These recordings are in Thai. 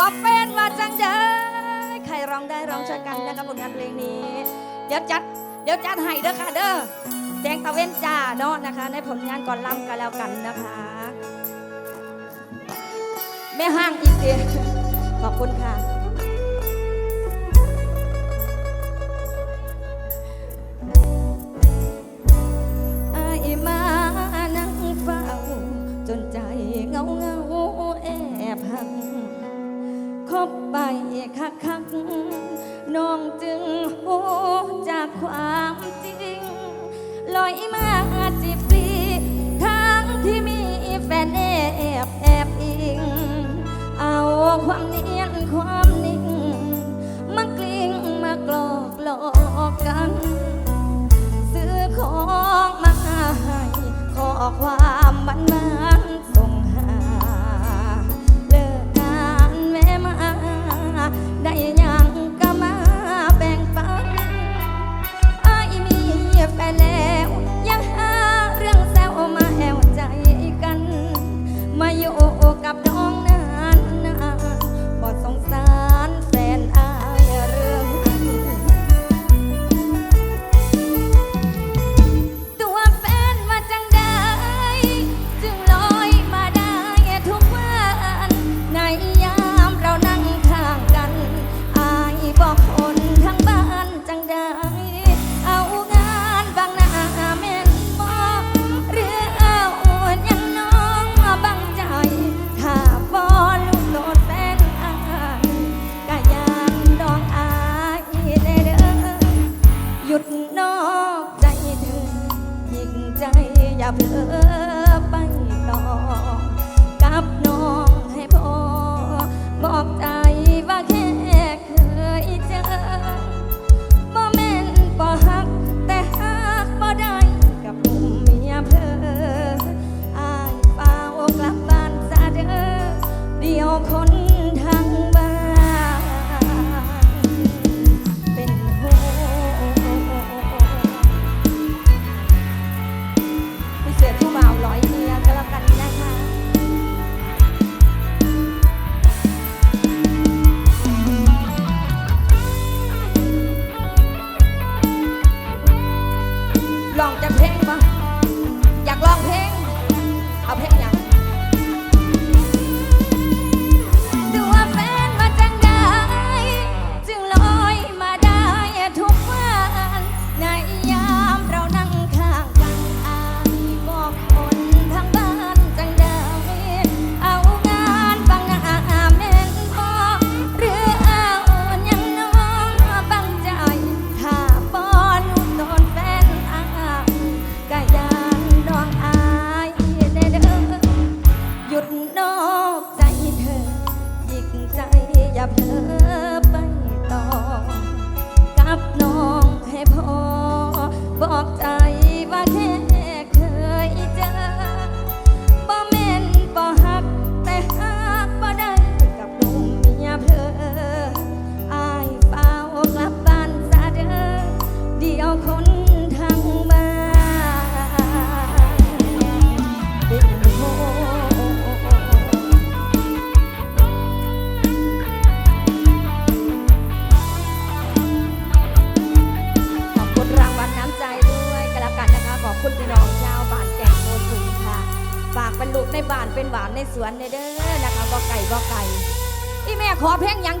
วเป็นว่าจังเดยใครร้องได้ร้องช่วยกันนะครับผลงานเพลงนี้ เดี๋ยวจัด เดี๋ยวจัดให้เด้อค่ะเด้อแจงตะเว้นจ้าเนาะนะคะ ในผลงานก่อนล่ำกันแล้วกันนะคะ แม่ห้างอีกเดีขอบคุณค่ะ ไอมานั่งเฝ้า จนใจเงาเงาแอบหัง ไปคักคักน้องจึงหูจากความจริง ลอยมาจีบฟรีทั้งที่มีแฟนแอบแอบอิง เอาความเนียนความนิ่ง มากลิ้งมากลอกหลอกกัน ซื้อของมาให้ขอความ happen. รนเด้อนะคะบ่ไก่บ่ไก่อีแม่ขอเพลงยัง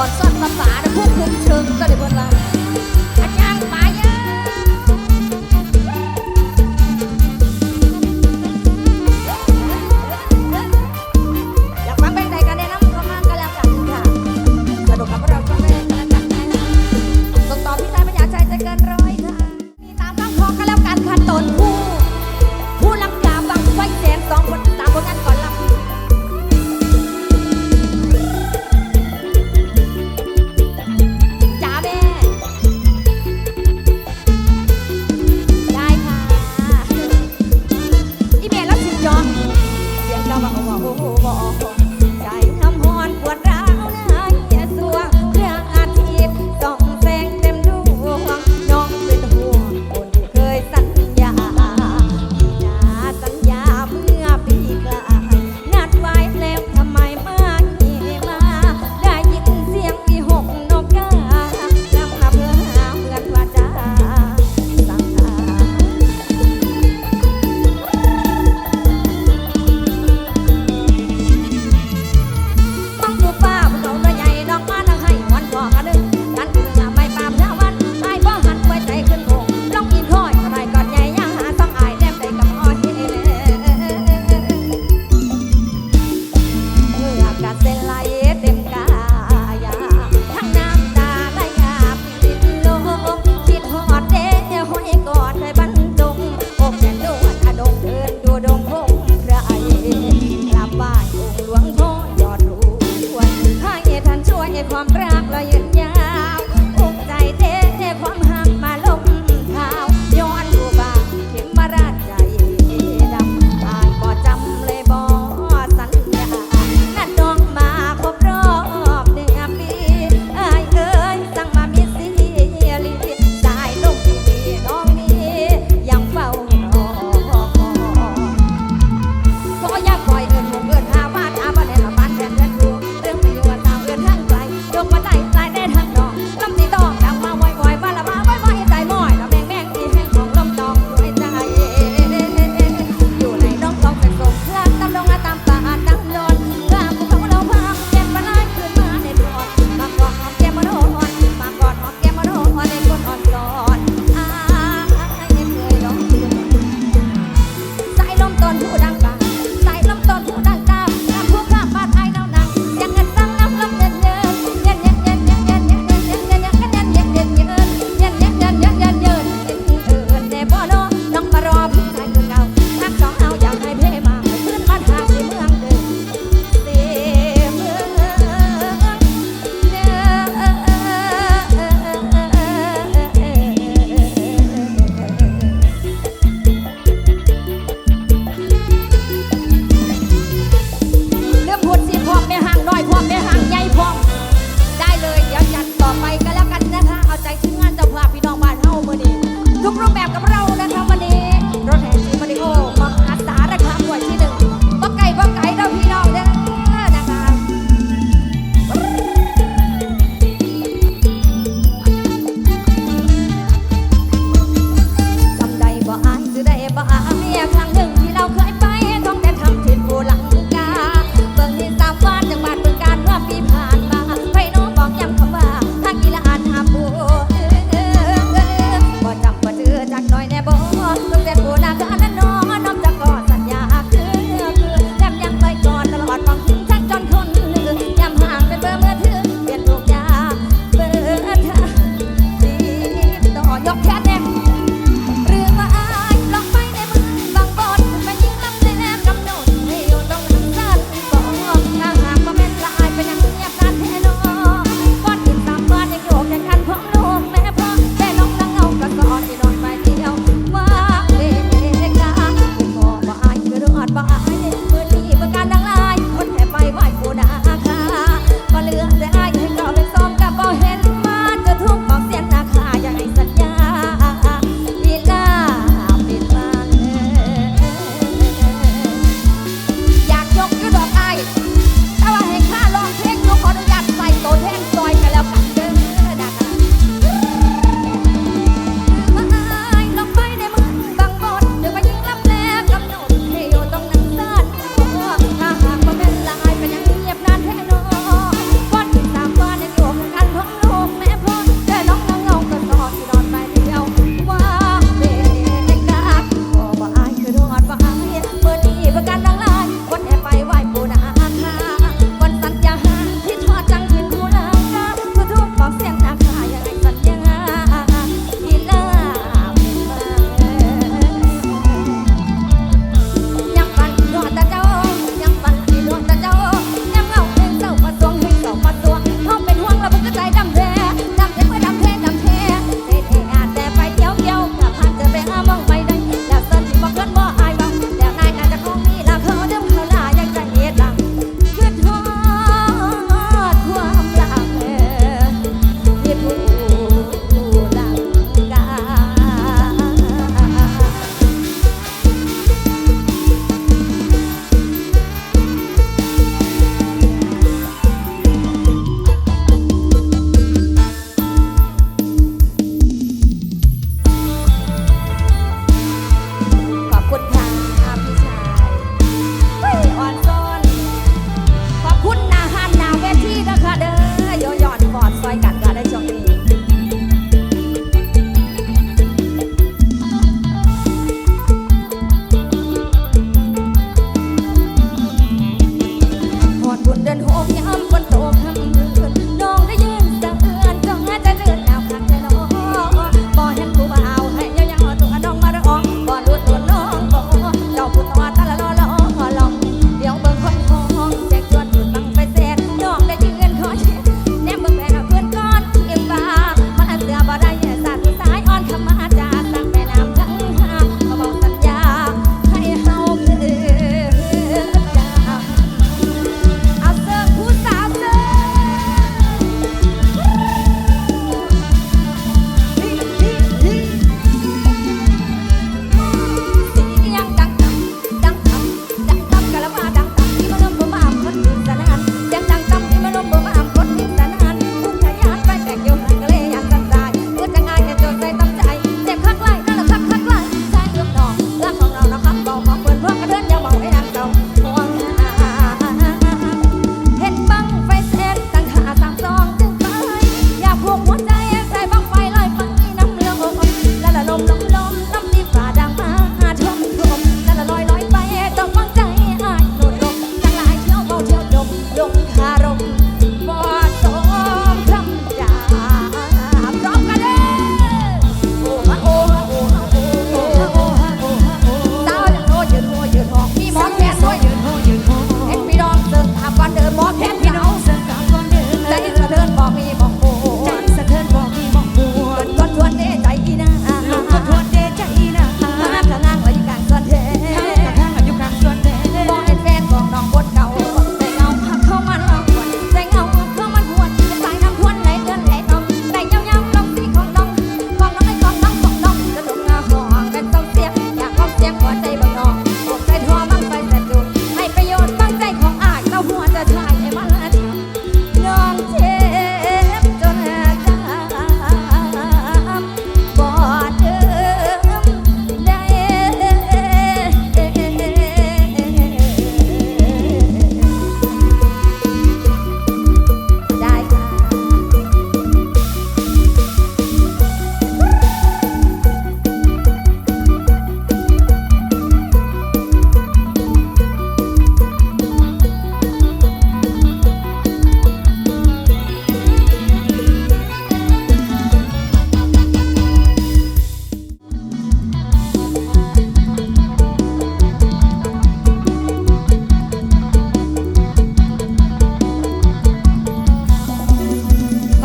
อนซ่อนภาษาแต่พวกผมเชิงก็ได้เพิ่นว่า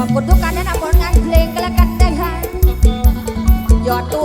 อบคุณทุกการแนะนำผลงานเพลงกันล้วกันนะคะหยอดตัว